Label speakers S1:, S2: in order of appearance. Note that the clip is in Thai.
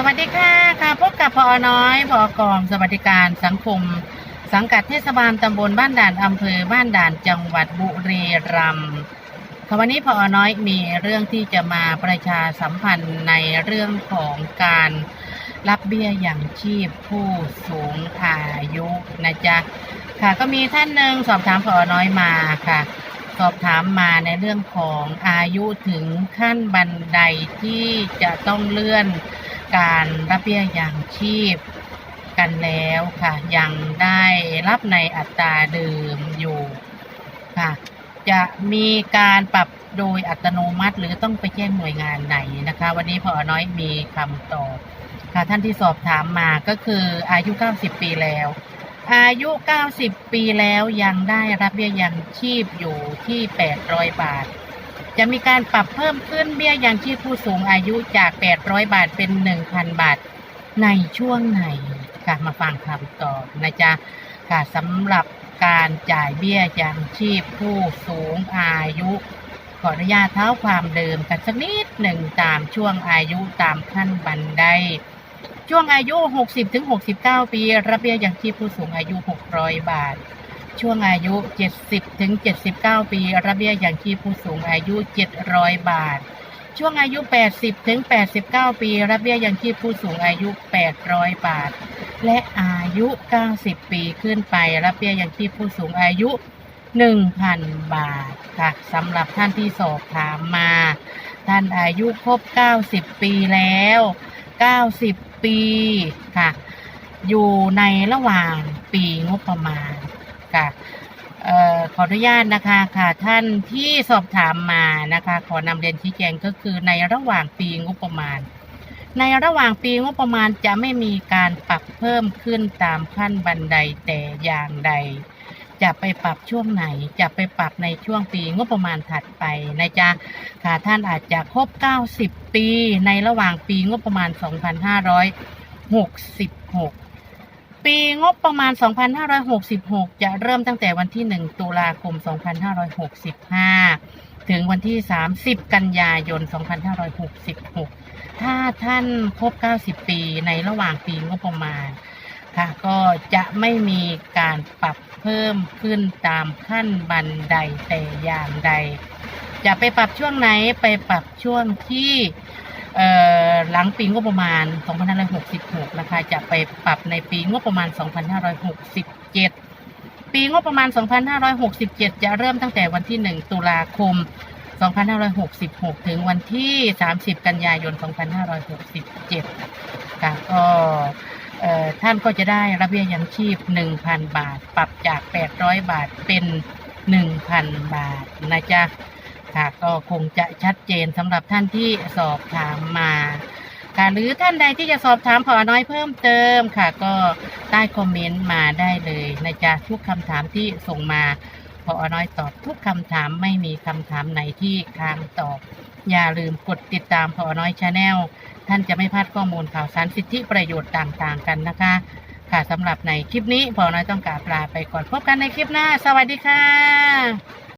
S1: สวัสดีค่ะค่ะพบกับพอน้อยพอกองสวัสดิการสังคม สังกัดเทศบาลตำบลบ้านด่านอำเภอบ้านด่านจังหวัดบุรีรัมย์ค่ะวันนี้พอน้อยมีเรื่องที่จะมาประชาสัมพันธ์ในเรื่องของการรับเบี้ยอย่างชีพผู้สูงอายุนะจ๊ะค่ะก็มีท่านหนึ่งสอบถามพอน้อยมาค่ะ สอบถามมาในเรื่องของอายุถึงขั้นบันไดที่จะต้องเลื่อน การรับเบี้ยย่างชีพกันแล้วค่ะ ยังได้รับในอัตราเดิมอยู่ค่ะ จะมีการปรับโดยอัตโนมัติหรือต้องไปแจ้งหน่วยงานไหนนะคะ วันนี้พอน้อยมีคำตอบค่ะท่านที่สอบถามมาก็คืออายุ 90 ปีแล้ว อายุ 90 ปีแล้วยังได้รับเบี้ยยังชีพอยู่ที่ 800 บาท จะมีการปรับเพิ่มขึ้นเบี้ยยังชีพผู้สูงอายุจาก 800 บาทเป็น 1,000 บาทในช่วงไหนค่ะมาฟังคำตอบนะจ๊ะค่ะสำหรับการจ่ายเบี้ยยังชีพผู้สูงอายุขออนุญาตเท้าความเดิมกันสักนิดหนึ่งตามช่วงอายุตามขั้นบันไดช่วงอายุ 60-69 ปีรับเบี้ยยังชีพผู้สูงอายุ 600 บาท ช่วงอายุ 70 ถึง 79 ปีรับเบี้ยยังชีพผู้สูงอายุ 700 บาท ช่วงอายุ 80 ถึง 89 ปีรับเบี้ยยังชีพผู้สูงอายุ 800 บาท และอายุ 90 ปีขึ้นไปรับเบี้ยยังชีพผู้สูงอายุ 1,000 บาทค่ะสำหรับท่านที่สอบถามมา ท่านอายุครบ 90 ปีแล้ว 90 ปีค่ะ อยู่ในระหว่างปีงบประมาณ ค่ะออขออนุญาตนะคะค่ะท่านที่สอบถามมานะคะ ขอนำเรียนชี้แจงก็คือในระหว่างปีงบประมาณ ในระหว่างปีงบประมาณจะไม่มีการปรับเพิ่มขึ้นตามขั้นบันไดแต่อย่างใด จะไปปรับช่วงไหน จะไปปรับในช่วงปีงบประมาณถัดไปนะจ๊ะค่ะท่านอาจจะครบ 90 ปีในระหว่างปีงบประมาณ 2566 ปีงบประมาณ 2566 จะเริ่มตั้งแต่วันที่ 1 ตุลาคม 2565 ถึงวันที่ 30 กันยายน 2566 ถ้าท่านครบ 90 ปีในระหว่างปีงบประมาณค่ะก็จะไม่มีการปรับเพิ่มขึ้นตามขั้นบันไดแต่อย่างใด จะไปปรับช่วงไหนไปปรับช่วงที่เอ่อ หลังปีงบประมาณ 2566นะคะจะไปปรับในปีงบประมาณ 2567 ปีงบประมาณ 2567 จะเริ่มตั้งแต่วันที่ 1 ตุลาคม 2566 ถึงวันที่ 30 กันยายน 2567 ค่ะก็ท่านก็จะได้รับเบี้ยยังชีพ 1,000 บาท ปรับจาก 800 บาทเป็น 1,000 บาทนะจ๊ะค่ะก็คงจะชัดเจนสำหรับท่านที่สอบถามมา ค่ะ หรือท่านใดที่จะสอบถามพอน้อยเพิ่มเติมค่ะ ก็ใต้คอมเมนต์มาได้เลยนะจ๊ะทุกคำถามที่ส่งมาพอน้อยตอบทุกคำถามไม่มีคำถามไหนที่ค้างตอบ อย่าลืมกดติดตามพอน้อยชาแนลท่านจะไม่พลาดข้อมูลข่าวสารสิทธิประโยชน์ต่างๆ กันนะคะ ค่ะสำหรับในคลิปนี้พอน้อยต้องกราบลาไปก่อนพบกันในคลิปหน้า สวัสดีค่ะ